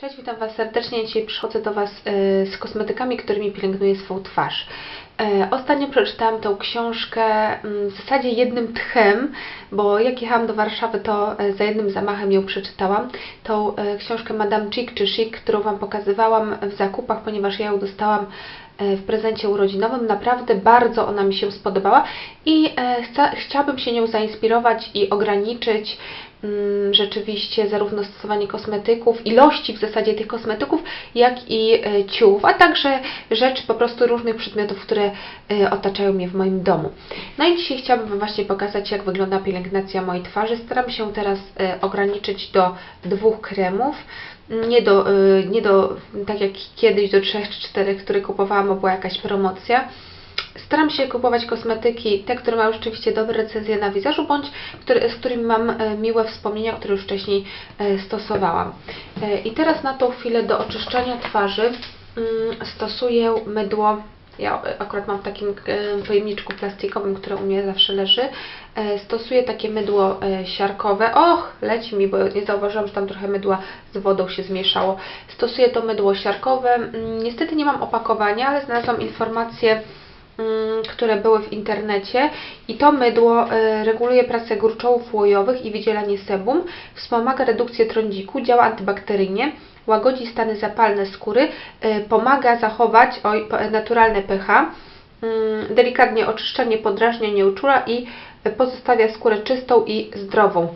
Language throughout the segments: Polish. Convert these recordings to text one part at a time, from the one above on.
Cześć, witam Was serdecznie. Dzisiaj przychodzę do Was e, z kosmetykami, którymi pielęgnuję swą twarz. E, ostatnio przeczytałam tą książkę mm, w zasadzie jednym tchem, bo jak jechałam do Warszawy, to e, za jednym zamachem ją przeczytałam. Tą książkę Madame Chic czy Chic, którą Wam pokazywałam w zakupach, ponieważ ja ją dostałam w prezencie urodzinowym. Naprawdę bardzo ona mi się spodobała i chciałabym się nią zainspirować i ograniczyć rzeczywiście zarówno stosowanie kosmetyków, ilości w zasadzie tych kosmetyków, jak i e, ciuchów, a także rzeczy, po prostu różnych przedmiotów, które e, otaczają mnie w moim domu. No i dzisiaj chciałabym Wam właśnie pokazać, jak wygląda pielęgnacja mojej twarzy. Staram się teraz e, ograniczyć do dwóch kremów, nie do, nie do tak jak kiedyś, do trzech czy czterech, które kupowałam, bo była jakaś promocja. Staram się kupować kosmetyki, te, które mają rzeczywiście dobre recenzje na wizażu, bądź z którymi mam e, miłe wspomnienia, które już wcześniej e, stosowałam. E, I teraz na tą chwilę do oczyszczania twarzy mm, stosuję mydło ja akurat mam w takim pojemniczku plastikowym, które u mnie zawsze leży. Stosuję takie mydło siarkowe. Och, leci mi, bo nie zauważyłam, że tam trochę mydła z wodą się zmieszało. Stosuję to mydło siarkowe. Mm, niestety nie mam opakowania, ale znalazłam informację które były w internecie i to mydło y, reguluje pracę gruczołów łojowych i wydzielanie sebum, wspomaga redukcję trądziku, działa antybakteryjnie, łagodzi stany zapalne skóry, y, pomaga zachować naturalne pH, mm, delikatnie oczyszcza, nie podrażnia, nie uczula i pozostawia skórę czystą i zdrową.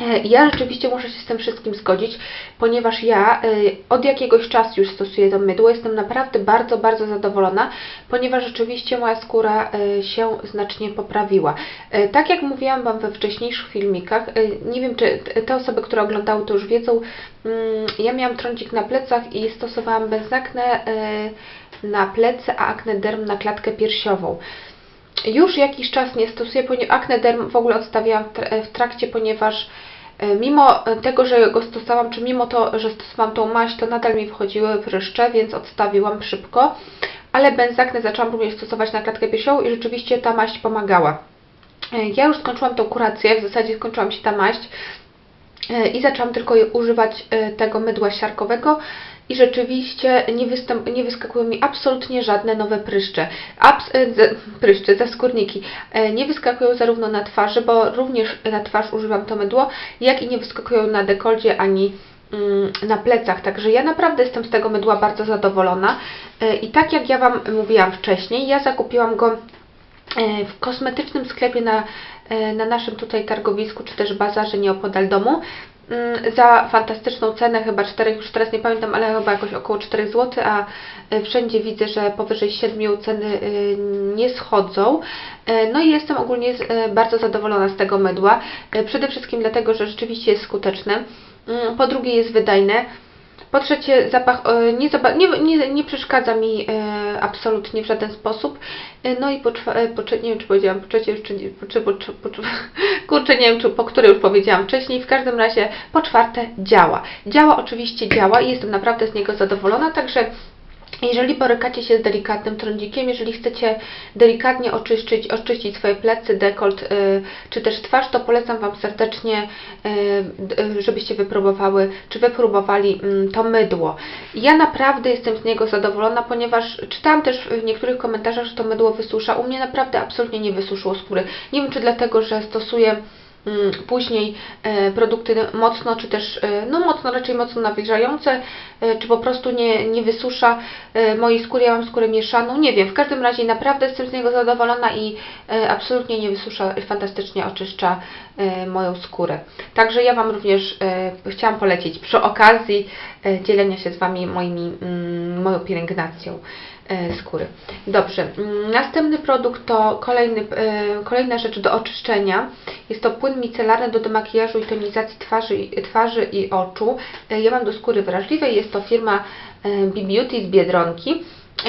E, ja rzeczywiście muszę się z tym wszystkim zgodzić, ponieważ ja e, od jakiegoś czasu już stosuję to mydło. Jestem naprawdę bardzo, bardzo zadowolona, ponieważ rzeczywiście moja skóra e, się znacznie poprawiła. Tak jak mówiłam Wam we wcześniejszych filmikach, nie wiem czy te osoby, które oglądały to już wiedzą, mm, ja miałam trądzik na plecach i stosowałam benzaknę na plecy, a aknederm na klatkę piersiową. Już jakiś czas nie stosuję, akne derm w ogóle odstawiałam w trakcie, ponieważ e, mimo tego, że go stosowałam, czy mimo to, że stosowałam tą maść, to nadal mi wchodziły pryszcze, więc odstawiłam szybko. Ale benzaknę zaczęłam również stosować na klatkę piersiową i rzeczywiście ta maść pomagała. E, ja już skończyłam tą kurację, w zasadzie skończyłam się ta maść e, i zaczęłam tylko używać tego mydła siarkowego i rzeczywiście nie, nie wyskakują mi absolutnie żadne nowe pryszcze. Abs, e, pryszcze, zaskórniki. E, nie wyskakują zarówno na twarzy, bo również na twarz używam to mydło, jak i nie wyskakują na dekoldzie ani mm, na plecach, także ja naprawdę jestem z tego mydła bardzo zadowolona e, i tak jak ja Wam mówiłam wcześniej, ja zakupiłam go w kosmetycznym sklepie na, na naszym tutaj targowisku, czy też bazarze nieopodal domu. Mm, za fantastyczną cenę, chyba 4, już teraz nie pamiętam, ale chyba jakoś około 4 zł, a e, wszędzie widzę, że powyżej 7 ceny e, nie schodzą. E, no i jestem ogólnie bardzo zadowolona z tego mydła. Przede wszystkim dlatego, że rzeczywiście jest skuteczne. Mm, po drugie jest wydajne. Po trzecie, zapach e, nie, nie, nie, nie przeszkadza mi e, absolutnie w żaden sposób. E, no i po, po, nie wiem, czy powiedziałam po trzecie, czy, czy, po, po, kurczę, nie wiem, czy po które już powiedziałam wcześniej. W każdym razie po czwarte działa. Działa oczywiście działa i jestem naprawdę z niego zadowolona, także jeżeli borykacie się z delikatnym trądzikiem, jeżeli chcecie delikatnie oczyścić, oczyścić swoje plecy, dekolt y, czy też twarz, to polecam Wam serdecznie, y, żebyście wypróbowały, czy wypróbowali y, to mydło. Ja naprawdę jestem z niego zadowolona, ponieważ czytałam też w niektórych komentarzach, że to mydło wysusza. U mnie naprawdę absolutnie nie wysuszyło skóry. Nie wiem, czy dlatego, że stosuję Mm, później e, produkty mocno, czy też, e, no mocno, raczej mocno nawilżające, e, czy po prostu nie, nie wysusza mojej skóry, ja mam skórę mieszaną, nie wiem, w każdym razie naprawdę jestem z niego zadowolona i absolutnie nie wysusza, fantastycznie oczyszcza moją skórę. Także ja Wam również chciałam polecić przy okazji dzielenia się z Wami moimi, mm, moją pielęgnacją. E, skóry. Dobrze, mm, następny produkt to kolejny, e, kolejna rzecz do oczyszczenia. Jest to płyn micelarny do demakijażu i tonizacji twarzy, twarzy i oczu. E, ja mam do skóry wrażliwej, jest to firma B-Beauty z Biedronki.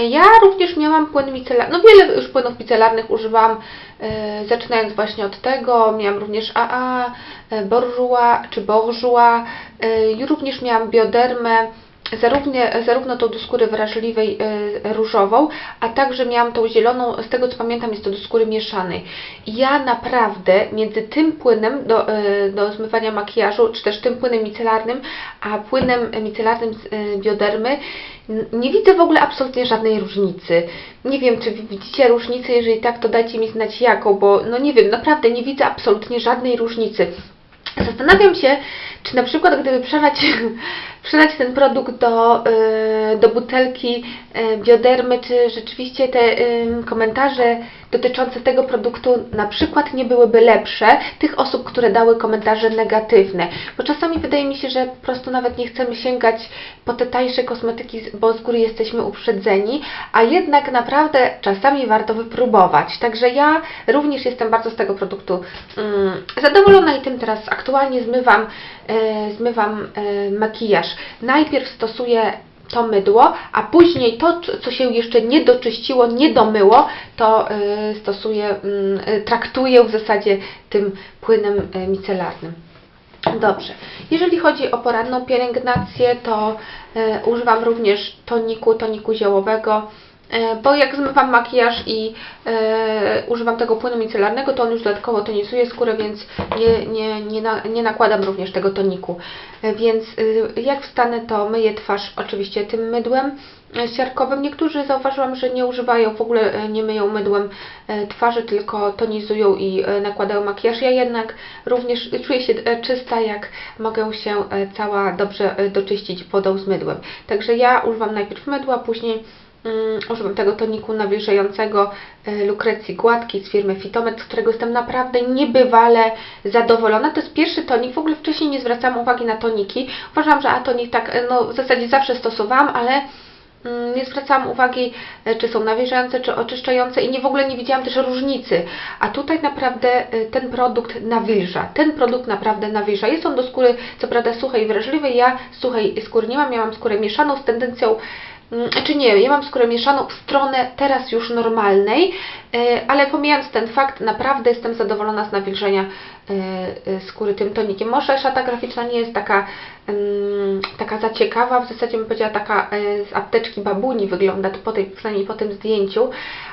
Ja również miałam płyn micelarny, no wiele już płynów micelarnych używam, zaczynając właśnie od tego, miałam również AA, Bourjois czy Bourjois, również miałam biodermę, zarówno, zarówno tą do skóry wrażliwej y, różową, a także miałam tą zieloną, z tego co pamiętam jest to do skóry mieszanej. Ja naprawdę między tym płynem do, y, do zmywania makijażu, czy też tym płynem micelarnym, a płynem micelarnym z y, biodermy, nie widzę w ogóle absolutnie żadnej różnicy. Nie wiem, czy widzicie różnicę, jeżeli tak, to dajcie mi znać jaką, bo no nie wiem, naprawdę nie widzę absolutnie żadnej różnicy. Zastanawiam się, czy na przykład gdyby przelać, przelać ten produkt do, yy, do butelki yy, biodermy, czy rzeczywiście te yy, komentarze dotyczące tego produktu na przykład nie byłyby lepsze tych osób, które dały komentarze negatywne. Bo czasami wydaje mi się, że po prostu nawet nie chcemy sięgać po te tańsze kosmetyki, bo z góry jesteśmy uprzedzeni, a jednak naprawdę czasami warto wypróbować. Także ja również jestem bardzo z tego produktu mm, zadowolona i tym teraz aktualnie zmywam, e, zmywam e, makijaż. Najpierw stosuję to mydło, a później to, co się jeszcze nie doczyściło, nie domyło, to y, stosuję, y, traktuję w zasadzie tym płynem y, micelarnym. Dobrze. Jeżeli chodzi o poranną pielęgnację, to używam również toniku, toniku ziołowego. E, bo jak zmywam makijaż i e, używam tego płynu micelarnego, to on już dodatkowo tonizuje skórę, więc nie, nie, nie, na, nie nakładam również tego toniku. E, więc e, jak wstanę, to myję twarz oczywiście tym mydłem siarkowym. Niektórzy zauważyłam, że nie używają, w ogóle nie myją mydłem twarzy, tylko tonizują i nakładają makijaż. Ja jednak również czuję się czysta, jak mogę się cała dobrze doczyścić wodą z mydłem. Także ja używam najpierw mydła, później używam tego toniku nawilżającego e, Lukrecji Gładkiej z firmy Fitomet, z którego jestem naprawdę niebywale zadowolona. To jest pierwszy tonik, w ogóle wcześniej nie zwracałam uwagi na toniki. Uważam, że atonik tak, e, no w zasadzie zawsze stosowałam, ale mm, nie zwracałam uwagi, e, czy są nawilżające, czy oczyszczające i nie w ogóle nie widziałam też różnicy. A tutaj naprawdę ten produkt nawilża. Ten produkt naprawdę nawilża. Jest on do skóry, co prawda suchej i wrażliwej. Ja suchej skóry nie mam, ja mam skórę mieszaną z tendencją Mm, czy nie, ja mam skórę mieszaną w stronę teraz już normalnej, e, ale pomijając ten fakt, naprawdę jestem zadowolona z nawilżenia e, e, skóry tym tonikiem. Może szata graficzna nie jest taka, taka zaciekawa, w zasadzie bym powiedziała taka z apteczki babuni wygląda, to po tej, przynajmniej po tym zdjęciu,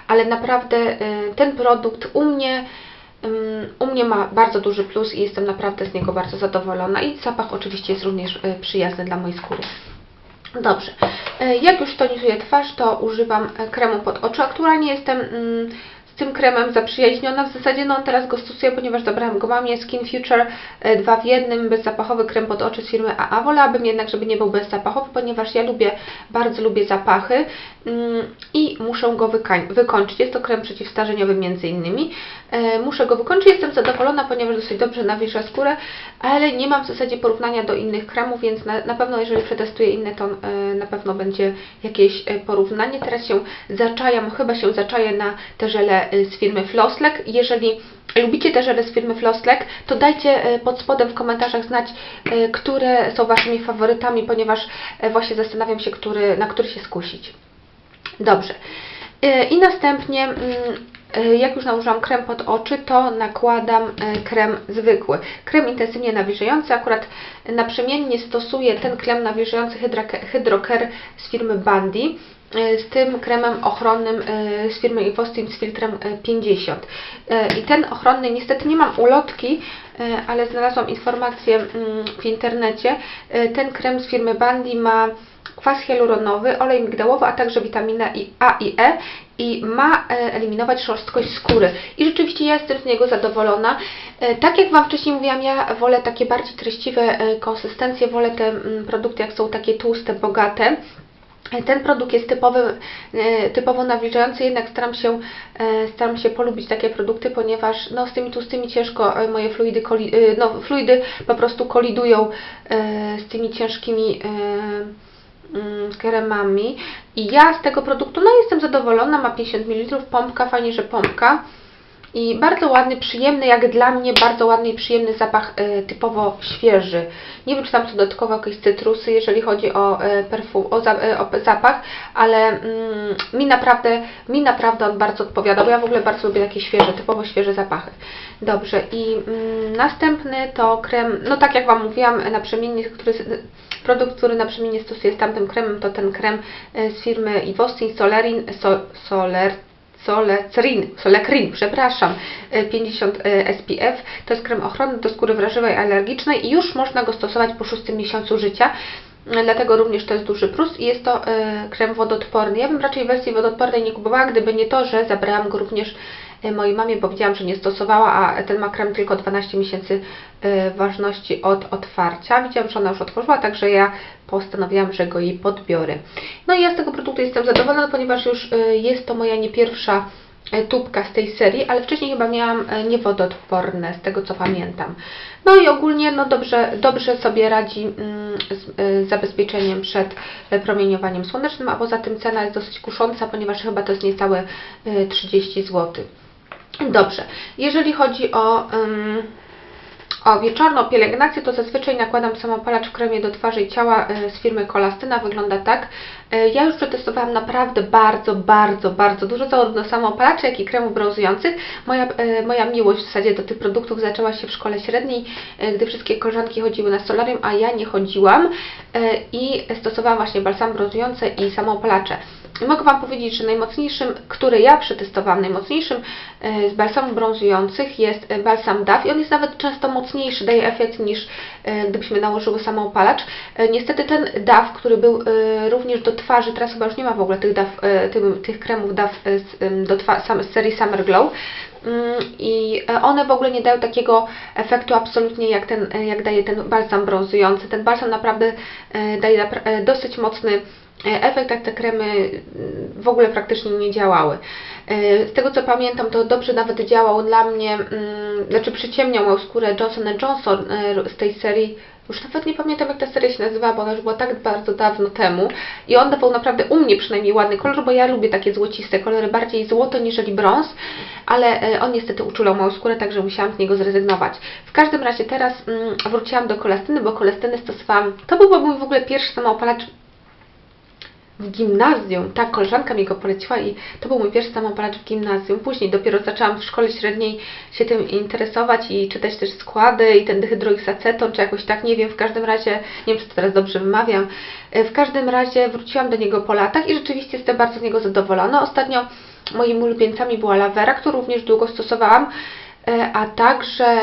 ale naprawdę ten produkt u mnie u mnie ma bardzo duży plus i jestem naprawdę z niego bardzo zadowolona i zapach oczywiście jest również przyjazny dla mojej skóry. Dobrze. E, jak już tonizuję twarz, to używam e, kremu pod oczy. Aktualnie jestem mm, z tym kremem zaprzyjaźniona. W zasadzie no, teraz go stosuję, ponieważ zabrałam go mamie. Skin Future 2 e, w jednym, bezzapachowy krem pod oczy z firmy AA. Wolałabym jednak, żeby nie był bezzapachowy, ponieważ ja lubię, bardzo lubię zapachy mm, i muszę go wykończyć. Jest to krem przeciwstarzeniowy między innymi. E, muszę go wykończyć. Jestem zadowolona, ponieważ dosyć dobrze nawilża skórę, ale nie mam w zasadzie porównania do innych kremów, więc na, na pewno jeżeli przetestuję inne, to e, na pewno będzie jakieś porównanie. Teraz się zaczajam, chyba się zaczaję na te żele z firmy Flosslek. Jeżeli lubicie te żele z firmy Flosslek, to dajcie y, pod spodem w komentarzach znać, y, które są Waszymi faworytami, ponieważ właśnie zastanawiam się, który, na który się skusić. Dobrze. I następnie mm, jak już nałożyłam krem pod oczy, to nakładam krem zwykły. Krem intensywnie nawilżający, akurat naprzemiennie stosuję ten krem nawilżający Hydrocare z firmy Bandy. E, z tym kremem ochronnym e, z firmy Ivostim z filtrem 50. E, I ten ochronny, niestety nie mam ulotki, ale znalazłam informację mm, w internecie. Ten krem z firmy Bandy ma kwas hialuronowy, olej migdałowy, a także witamina A i E i ma eliminować szorstkość skóry. I rzeczywiście ja jestem z niego zadowolona. Tak jak Wam wcześniej mówiłam, ja wolę takie bardziej treściwe konsystencje, wolę te mm, produkty jak są takie tłuste, bogate. Ten produkt jest typowy, e, typowo nawilżający, jednak staram się, e, staram się polubić takie produkty, ponieważ no, z tymi tłustymi ciężko e, moje fluidy, no, fluidy po prostu kolidują z tymi ciężkimi mm, kremami. I ja z tego produktu no, jestem zadowolona, ma 50 ml, pompka, fajnie, że pompka. I bardzo ładny, przyjemny, jak dla mnie, bardzo ładny i przyjemny zapach y, typowo świeży. Nie wiem, czy tam są dodatkowo jakieś cytrusy, jeżeli chodzi o, y, perfum, o, za, y, o zapach, ale mm, mi, naprawdę, mi naprawdę on bardzo odpowiada, bo ja w ogóle bardzo lubię takie świeże, typowo świeże zapachy. Dobrze, i mm, następny to krem, no tak jak Wam mówiłam, naprzemiennie, który produkt, który naprzemiennie stosuję z tamtym kremem, to ten krem z firmy Ivostin Solerin, so, Soler, Solecrin, Solecrin, przepraszam, 50 SPF. To jest krem ochronny do skóry wrażliwej, alergicznej i już można go stosować po szóstym miesiącu życia. Dlatego również to jest duży plus i jest to krem wodoodporny. Ja bym raczej wersji wodoodpornej nie kupowała, gdyby nie to, że zabrałam go również mojej mamie, bo widziałam, że nie stosowała, a ten ma krem tylko 12 miesięcy ważności od otwarcia. Widziałam, że ona już otworzyła, także ja postanowiłam, że go jej podbiorę. No i ja z tego produktu jestem zadowolona, ponieważ już jest to moja nie pierwsza tubka z tej serii, ale wcześniej chyba miałam niewodoodporne, z tego co pamiętam. No i ogólnie no dobrze, dobrze sobie radzi z zabezpieczeniem przed promieniowaniem słonecznym, a poza tym cena jest dosyć kusząca, ponieważ chyba to jest niecałe 30 zł. Dobrze, jeżeli chodzi o, um, o wieczorną pielęgnację, to zazwyczaj nakładam samopalacz w kremie do twarzy i ciała z firmy Kolastyna. Wygląda tak. Ja już przetestowałam naprawdę bardzo, bardzo, bardzo dużo, zarówno samopalaczy, jak i kremów brązujących. Moja, moja miłość w zasadzie do tych produktów zaczęła się w szkole średniej, gdy wszystkie koleżanki chodziły na solarium, a ja nie chodziłam i stosowałam właśnie balsam brązujące i samopalacze. Mogę Wam powiedzieć, że najmocniejszym, który ja przetestowałam, najmocniejszym z balsamów brązujących jest balsam DAF i on jest nawet często mocniejszy, daje efekt niż gdybyśmy nałożyły samopalacz. Niestety ten DAF, który był również do twarzy, teraz chyba już nie ma w ogóle tych, DAF, tych, tych kremów DAF z, do z serii Summer Glow, i one w ogóle nie dają takiego efektu absolutnie jak, ten, jak daje ten balsam brązujący. Ten balsam naprawdę daje dosyć mocny efekt, jak te kremy w ogóle praktycznie nie działały. Z tego co pamiętam, to dobrze nawet działał dla mnie, znaczy przyciemniał moją skórę Johnson Johnson z tej serii już nawet nie pamiętam jak ta seria się nazywała, bo ona już była tak bardzo dawno temu i on dawał naprawdę u mnie przynajmniej ładny kolor, bo ja lubię takie złociste kolory, bardziej złoto niżeli brąz, ale on niestety uczulał moją skórę, także musiałam z niego zrezygnować. W każdym razie teraz mm, wróciłam do kolestyny, bo kolestyny stosowałam, to był mój w ogóle pierwszy samoopalacz gimnazjum. Tak, koleżanka mi go poleciła i to był mój pierwszy samopalacz w gimnazjum. Później dopiero zaczęłam w szkole średniej się tym interesować i czytać też składy i ten dehydroisaceton, czy jakoś tak, nie wiem, w każdym razie, nie wiem, czy to teraz dobrze wymawiam, w każdym razie wróciłam do niego po latach i rzeczywiście jestem bardzo z niego zadowolona. Ostatnio moimi ulubieńcami była Lavera, którą również długo stosowałam a także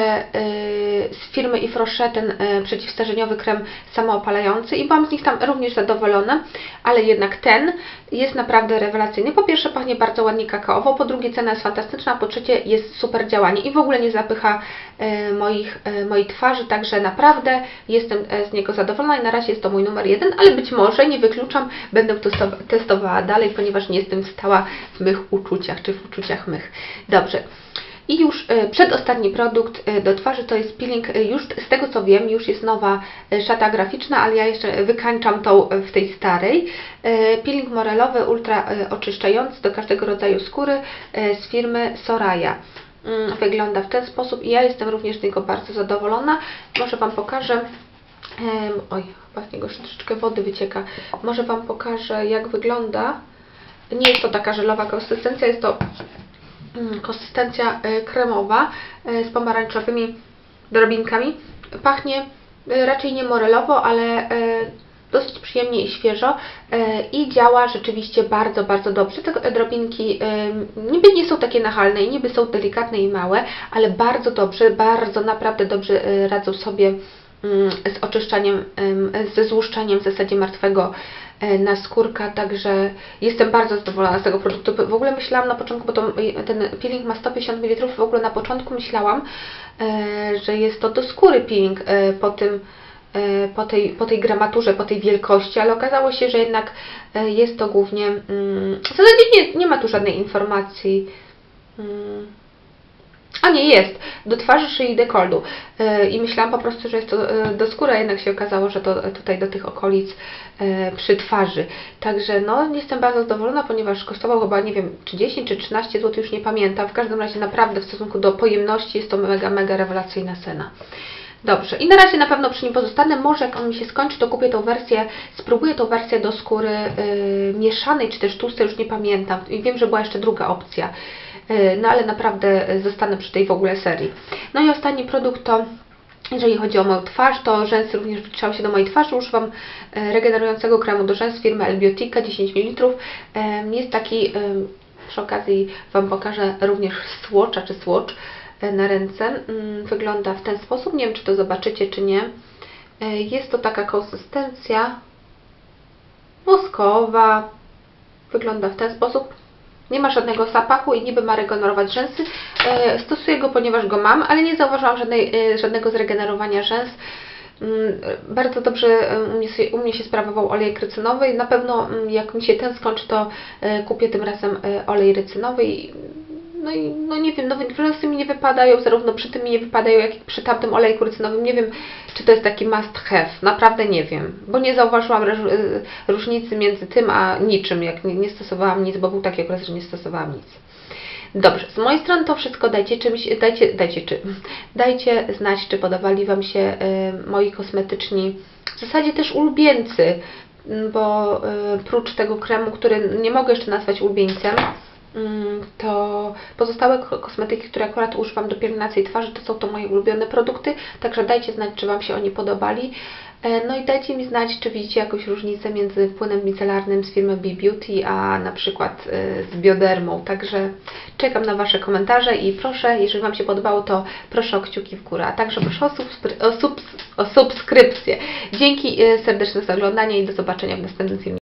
z firmy Ifroche ten przeciwstarzeniowy krem samoopalający i byłam z nich tam również zadowolona, ale jednak ten jest naprawdę rewelacyjny. Po pierwsze pachnie bardzo ładnie kakaowo, po drugie cena jest fantastyczna, po trzecie jest super działanie i w ogóle nie zapycha moich, mojej twarzy, także naprawdę jestem z niego zadowolona i na razie jest to mój numer jeden, ale być może, nie wykluczam, będę testowała dalej, ponieważ nie jestem stała w mych uczuciach, czy w uczuciach mych. Dobrze. I już przedostatni produkt do twarzy to jest peeling, już z tego co wiem, już jest nowa szata graficzna, ale ja jeszcze wykańczam tą w tej starej. Peeling morelowy, ultra oczyszczający do każdego rodzaju skóry z firmy Soraya. Wygląda w ten sposób i ja jestem również z niego bardzo zadowolona. Może Wam pokażę. Oj, chyba z niego troszeczkę wody wycieka. Może Wam pokażę jak wygląda. Nie jest to taka żelowa konsystencja, jest to konsystencja kremowa z pomarańczowymi drobinkami. Pachnie raczej nie morelowo, ale dosyć przyjemnie i świeżo i działa rzeczywiście bardzo, bardzo dobrze. Te drobinki niby nie są takie nachalne i niby są delikatne i małe, ale bardzo dobrze, bardzo naprawdę dobrze radzą sobie z oczyszczaniem, ze złuszczaniem w zasadzie martwego naskórka, także jestem bardzo zadowolona z tego produktu. W ogóle myślałam na początku, bo to, ten peeling ma 150 ml, w ogóle na początku myślałam, że jest to do skóry peeling po tym po tej, po tej gramaturze, po tej wielkości, ale okazało się, że jednak jest to głównie, w zasadzie nie, nie ma tu żadnej informacji, a nie, jest. Do twarzy, szyi i dekoldu. I myślałam po prostu, że jest to do skóry, jednak się okazało, że to tutaj do tych okolic przy twarzy. Także no, jestem bardzo zadowolona, ponieważ kosztował chyba, nie wiem, 30 czy 13 zł, już nie pamiętam. W każdym razie naprawdę w stosunku do pojemności jest to mega, mega rewelacyjna cena. Dobrze, i na razie na pewno przy nim pozostanę. Może jak on mi się skończy, to kupię tą wersję, spróbuję tą wersję do skóry yy, mieszanej, czy też tłustej, już nie pamiętam. I wiem, że była jeszcze druga opcja. Yy, no ale naprawdę zostanę przy tej w ogóle serii. No i ostatni produkt to Jeżeli chodzi o moją twarz, to rzęsy również wliczały się do mojej twarzy. Używam e, regenerującego kremu do rzęs firmy Elbiotica 10 ml. E, Jest taki, e, przy okazji Wam pokażę również swatcha czy e, na ręce. Mm, Wygląda w ten sposób. Nie wiem, czy to zobaczycie, czy nie. E, Jest to taka konsystencja woskowa. Wygląda w ten sposób. Nie ma żadnego zapachu i niby ma regenerować rzęsy. E, stosuję go, ponieważ go mam, ale nie zauważyłam żadnej, e, żadnego zregenerowania rzęs. Mm, Bardzo dobrze e, u mnie, się- sprawował olej rycynowy na pewno mm, jak mi się ten skończy, to e, kupię tym razem e, olej rycynowy no i no nie wiem, no rzęsy mi nie wypadają, zarówno przy tym mi nie wypadają, jak i przy tamtym olejku rycynowym. Nie wiem, czy to jest taki must have. Naprawdę nie wiem, bo nie zauważyłam y, różnicy między tym a niczym, jak nie, nie stosowałam nic, bo był taki okres, że nie stosowałam nic. Dobrze, z mojej strony to wszystko. Dajcie czymś, dajcie, dajcie czy, dajcie znać, czy podobali Wam się y, moi kosmetyczni, w zasadzie też ulubieńcy, bo y, prócz tego kremu, który nie mogę jeszcze nazwać ulubieńcem, to pozostałe ko- kosmetyki, które akurat używam do pielęgnacji twarzy, to są to moje ulubione produkty, także dajcie znać, czy Wam się oni podobali. E, No i dajcie mi znać, czy widzicie jakąś różnicę między płynem micelarnym z firmy Be Beauty, a na przykład e, z biodermą. Także czekam na Wasze komentarze i proszę, jeżeli Wam się podobało, to proszę o kciuki w górę, a także proszę o, subskry- o, subs- o subskrypcję. Dzięki e, serdeczne za oglądanie i do zobaczenia w następnym filmie.